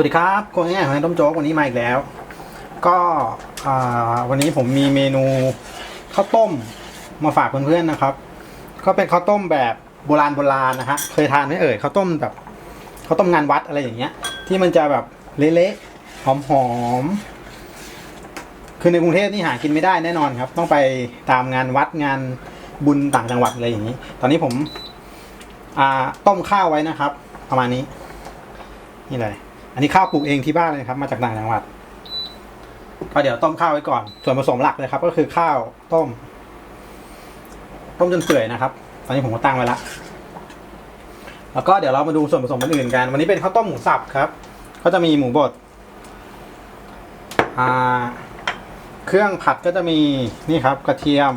วัสดีครับคนง่ายของต้มโจ๊กวันนี้มาอีกแล้ว ก็วันนี้ผมมีเมนูข้าวต้มมาฝากเพื่อนๆนะครับ ก็เป็นข้าวต้มแบบโบราณโบราณนะฮะเคยทานไหมเอ่ยข้าวต้มแบบข้าวต้มงานวัดอะไรอย่างเงี้ย ที่มันจะแบบเละๆหอมๆคือในกรุงเทพนี่หากินไม่ได้แน่นอนครับ ต้องไปตามงานวัดงานบุญต่างจังหวัดอะไรอย่างนี้ ตอนนี้ผมต้มข้าวไว้นะครับ ประมาณนี้ นี่เลย อันนี้ข้าวปลูกเองที่บ้านเลยครับ มาจากต่างจังหวัด ก็เดี๋ยวต้มข้าวไว้ก่อน ส่วนผสมหลักเลยครับ ก็คือข้าวต้ม ต้มจนเปื่อยนะครับ ตอนนี้ผมก็ตั้งไว้ละแล้วก็เดี๋ยวเรามาดูส่วนผสมอื่นๆกัน วันนี้เป็นข้าวต้มหมูสับครับ ก็จะมีหมูบดเครื่องผัดก็จะมีนี่ครับ กระเทียม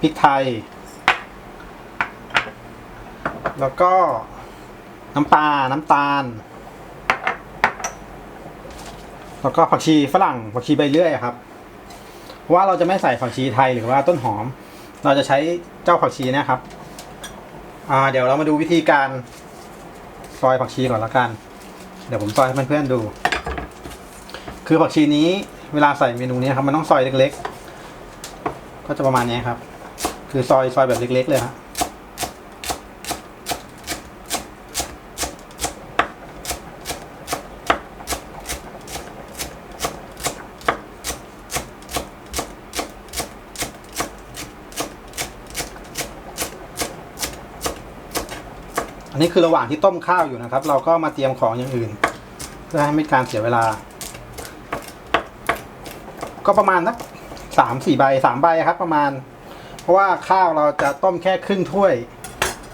พริกไทย แล้วก็น้ำปลาน้ำตาล แล้วก็ผักชีฝรั่งผักชีใบเลื่อยครับเพราะว่าเราจะไม่ใส่ผักชีไทยหรือว่าต้นหอม เราจะใช้เจ้าผักชีนะครับอ่าเดี๋ยวเรามาดูวิธีการซอยผักชีก่อนละกัน เดี๋ยวผมซอยให้เพื่อนๆดู คือผักชีนี้เวลาใส่เมนูนี้ครับมันต้องซอยเล็กๆ ก็จะประมาณนี้ครับ คือซอยซอยแบบเล็ก ๆ เลยครับ อันนี้คือระหว่างที่ต้มข้าวอยู่นะครับ เราก็มาเตรียมของอย่างอื่น เพื่อให้ไม่การเสียเวลา ก็ประมาณสักสามสี่ใบสามใบครับประมาณ เพราะว่าข้าวเราจะต้มแค่ครึ่งถ้วย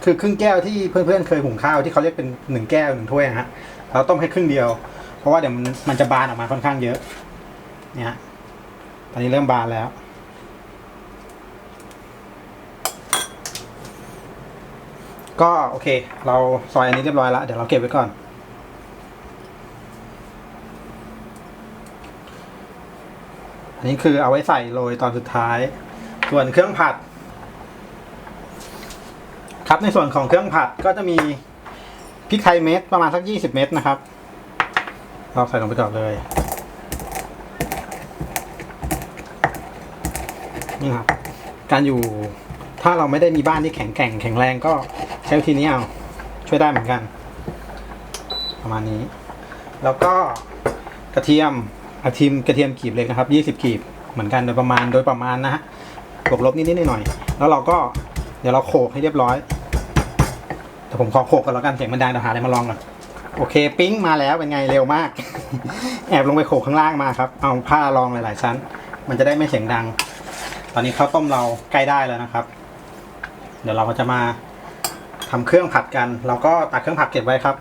คือครึ่งแก้วที่เพื่อนๆเคยหุงข้าวที่เขาเรียกเป็นหนึ่งแก้วหนึ่งถ้วยนะฮะเราต้มแค่ครึ่งเดียว เพราะว่าเดี๋ยวมันมันจะบานออกมาค่อนข้างเยอะเนี่ยตอนนี้เริ่มบานแล้ว ก็โอเค เราซอยอันนี้เรียบร้อยแล้วเดี๋ยวเราเก็บไว้ก่อน อันนี้คือเอาไว้ใส่โรยตอนสุดท้าย ส่วนเครื่องผัด ครับในส่วนของเครื่องผัดก็จะมีพริกไทยเม็ดประมาณสักยี่สิบเม็ดนะครับ เราใส่ลงไปก่อนเลยนี่ครับการอยู่ถ้าเราไม่ได้มีบ้านที่แข็งแกร่งแข็งแรงก็ ช้วิธีนี้เอา ช่วยได้เหมือนกัน ประมาณนี้ แล้วก็กระเทียมกระเทียมกระเทียมกีบเลยนะครับยี่สิบกีบเหมือนกันโดยประมาณโดยประมาณนะฮะบวกลบนิดๆหน่อยๆแล้วเราก็เดี๋ยวเราโขลกให้เรียบร้อยแต่ผมขอโขลกกันแล้วกันเสียงมันดังเดี๋ยวหาอะไรมาลองก่อนโอเค ปิ้งมาแล้วเป็นไงเร็วมาก แอบลงไปโขลกข้างล่างมาครับ เอาผ้ารองหลาย ๆ ชั้น มันจะได้ไม่เสียงดัง ตอนนี้ข้าวต้มเราใกล้ได้แล้วนะครับ เดี๋ยวเราก็จะมา ทำเครื่องผัดกัน เราก็ตักเครื่องผัดเก็บไว้ครับ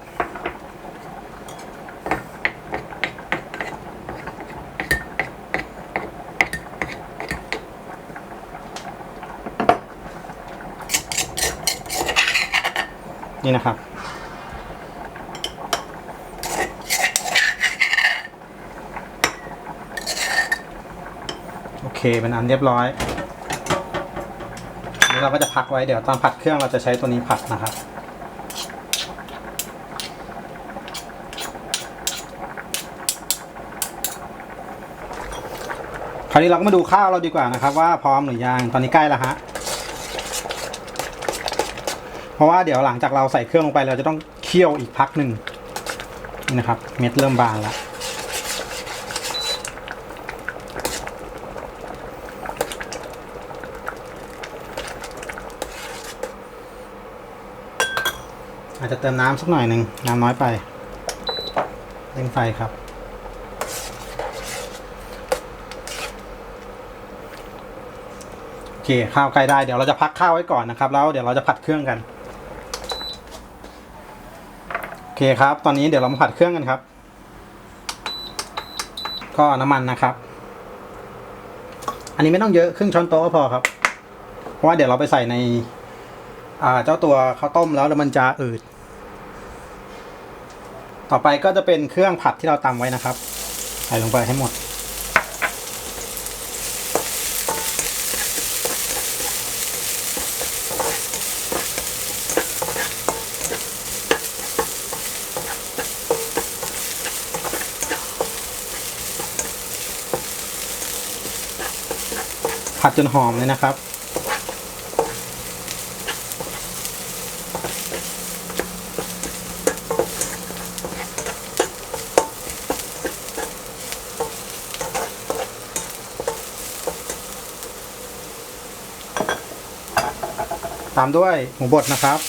นี่นะครับ โอเคเป็นอันเรียบร้อย เราก็จะพักไว้เดี๋ยวตอนผัดเครื่องเราจะใช้ตัวนี้ผัดนะครับคราวนี้เราก็มาดูข้าวเราดีกว่านะครับ ว่าพร้อมหรือยังตอนนี้ใกล้แล้วฮะเพราะว่าเดี๋ยวหลังจากเราใส่เครื่องลงไปเราจะต้องเคี่ยวอีกพักหนึ่งนี่นะครับ เม็ดเริ่มบานแล้ว อาจจะเติมน้ำสักหน่อยหนึ่งน้ำน้อยไปเร่งไฟครับ โอเคข้าวใกล้ได้เดี๋ยวเราจะพักข้าวไว้ก่อนนะครับ แล้วเดี๋ยวเราจะผัดเครื่องกัน โอเคครับ ตอนนี้เดี๋ยวเรามาผัดเครื่องกันครับ ก็น้ำมันนะครับ อันนี้ไม่ต้องเยอะครึ่งช้อนโต๊ะก็พอครับ เพราะว่าเดี๋ยวเราไปใส่ในเจ้าตัวข้าวต้มแล้วแล้วมันจะอืด ต่อไปก็จะเป็นเครื่องผัดที่เราตำไว้นะครับ ใส่ลงไปให้หมด ผัดจนหอมเลยนะครับามด้วยหมูบดนะครับ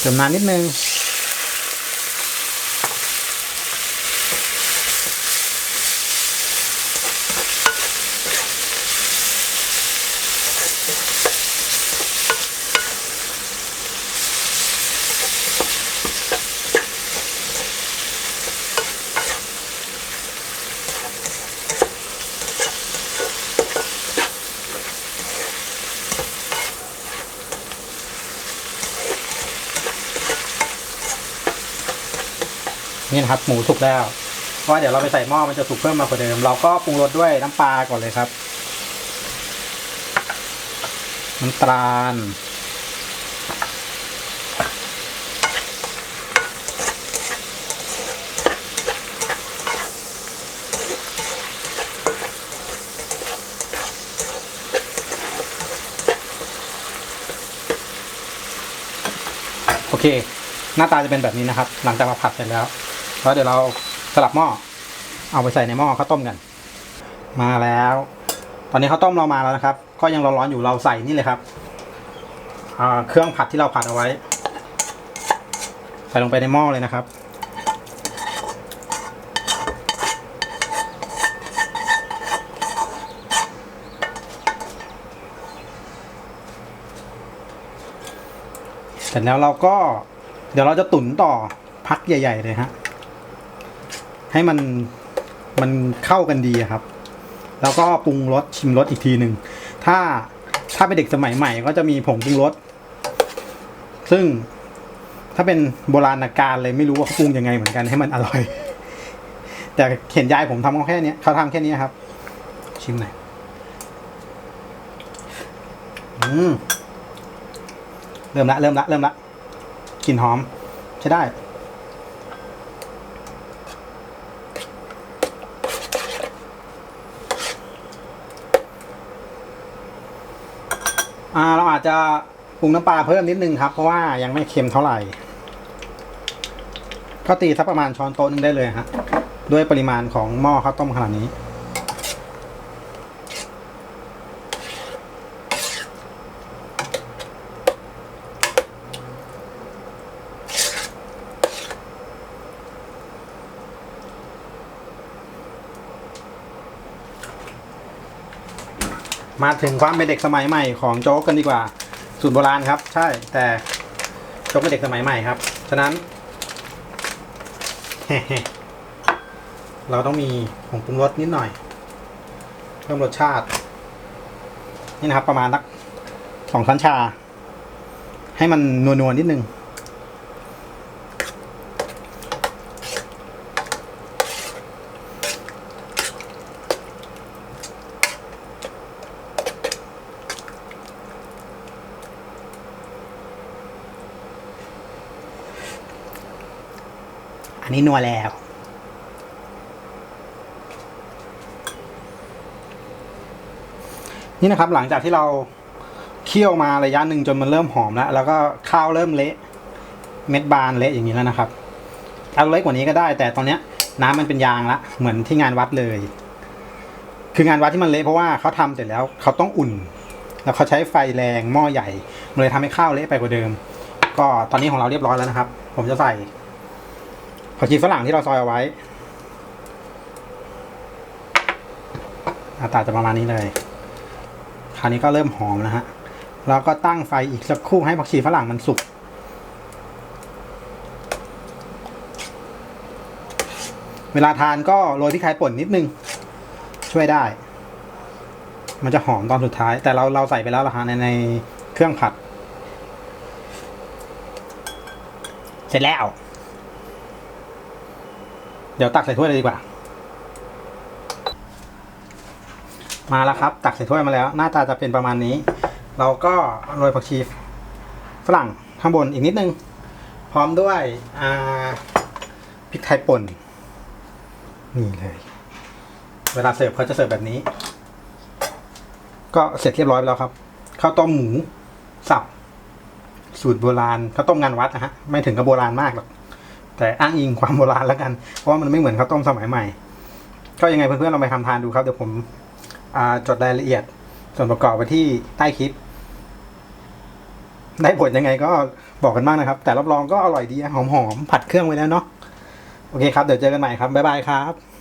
เติมน้ำนิดนึง นี่นะครับหมูสุกแล้วเพราะว่าเดี๋ยวเราไปใส่หม้อมันจะสุกเพิ่มมากกว่าเดิม เราก็ปรุงรสด้วยน้ำปลาก่อนเลยครับ น้ำตาลโอเค หน้าตาจะเป็นแบบนี้นะครับ หลังจากมาผัดเสร็จแล้ว แล้วเดี๋ยวเราสลับหม้อ เอาไปใส่ในหม้อข้าวต้มกัน มาแล้ว ตอนนี้ข้าวต้มเรามาแล้วนะครับ ก็ยังร้อนๆอยู่เราใส่นี่เลยครับเครื่องผัดที่เราผัดเอาไว้ ใส่ลงไปในหม้อเลยนะครับเสร็จแล้วเราก็เดี๋ยวเราจะตุ๋นต่อพักใหญ่ ๆ เลยฮะ ให้มันมันเข้ากันดีครับ แล้วก็ปรุงรสชิมรสอีกทีหนึ่งถ้าถ้าเป็นเด็กสมัยใหม่ ก็จะมีผงปรุงรสซึ่งถ้าเป็นโบราณการเลยไม่รู้ว่าปรุงยังไงเหมือนกันให้มันอร่อย แต่เห็นยายผมทำเขาแค่นี้เขาทำแค่นี้ครับ ชิมหน่อยอืมเริ่มละเริ่มละเริ่มละกลิ่นหอม ใช้ได้ อ่าเราอาจจะปรุงน้ำปลาเพิ่มนิดนึงครับ เพราะว่ายังไม่เค็มเท่าไหร่ก็ตีสักประมาณช้อนโต๊ะหนึงได้เลยฮะด้วยปริมาณของหม้อข้าวต้มขนาดนี้ มาถึงความเป็นเด็กสมัยใหม่ของโจ๊กกันดีกว่า สูตรโบราณครับ ใช่ แต่โจ๊กเป็นเด็กสมัยใหม่ครับ ฉะนั้น เราต้องมีผงปรุงรสนิดหน่อย เพิ่มรสชาติ นี่นะครับ ประมาณสักสองช้อนชา ให้มันนัวๆนิดนึง อันนี้นัวแล้ว นี่นะครับหลังจากที่เราเคี่ยวมาระยะหนึ่งจนมันเริ่มหอมแล้ว แล้วก็ข้าวเริ่มเละเม็ดบานเละอย่างนี้แล้วนะครับ เอาเล็กกว่านี้ก็ได้ แต่ตอนนี้น้ำมันเป็นยางละเหมือนที่งานวัดเลย คืองานวัดที่มันเละเพราะว่าเขาทำเสร็จแล้วเขาต้องอุ่น แล้วเขาใช้ไฟแรงหม้อใหญ่มันเลยทำให้ข้าวเละไปกว่าเดิม ก็ตอนนี้ของเราเรียบร้อยแล้วนะครับ ผมจะใส่ ผักชีฝรั่งที่เราซอยเอาไว้หน้าตาจะประมาณนี้เลย คราวนี้ก็เริ่มหอมนะฮะเราก็ตั้งไฟอีกสักครู่ให้ผักชีฝรั่งมันสุกเวลาทานก็โรยพริกไทยป่นนิดนึง ช่วยได้ มันจะหอมตอนสุดท้าย แต่เราเราใส่ไปแล้วละฮะในในเครื่องผัด เสร็จแล้ว เดี๋ยวตักใส่ถ้วยเลยดีกว่า มาแล้วครับ ตักใส่ถ้วยมาแล้ว หน้าตาจะเป็นประมาณนี้ เราก็โรยผักชีฝรั่งข้างบนอีกนิดนึง พร้อมด้วยพริกไทยป่น นี่เลย เวลาเสิร์ฟเขาจะเสิร์ฟแบบนี้ ก็เสร็จเรียบร้อยไปแล้วครับข้าวต้มหมูสับสูตรโบราณข้าวต้มงานวัดนะฮะ ไม่ถึงกับโบราณมากหรอก แต่อ้างอิงความโบราณแล้วกัน เพราะว่ามันไม่เหมือนข้าวต้มสมัยใหม่ ก็ยังไงเพื่อนๆลองไปทำทานดูครับ เดี๋ยวผมจดรายละเอียดส่วนประกอบไปที่ใต้คลิป ได้ผลยังไงก็บอกกันมากนะครับ แต่รับรองก็อร่อยดีหอมๆผัดเครื่องไว้แล้วเนาะโอเคครับ เดี๋ยวเจอกันใหม่ครับ บ๊ายบายครับ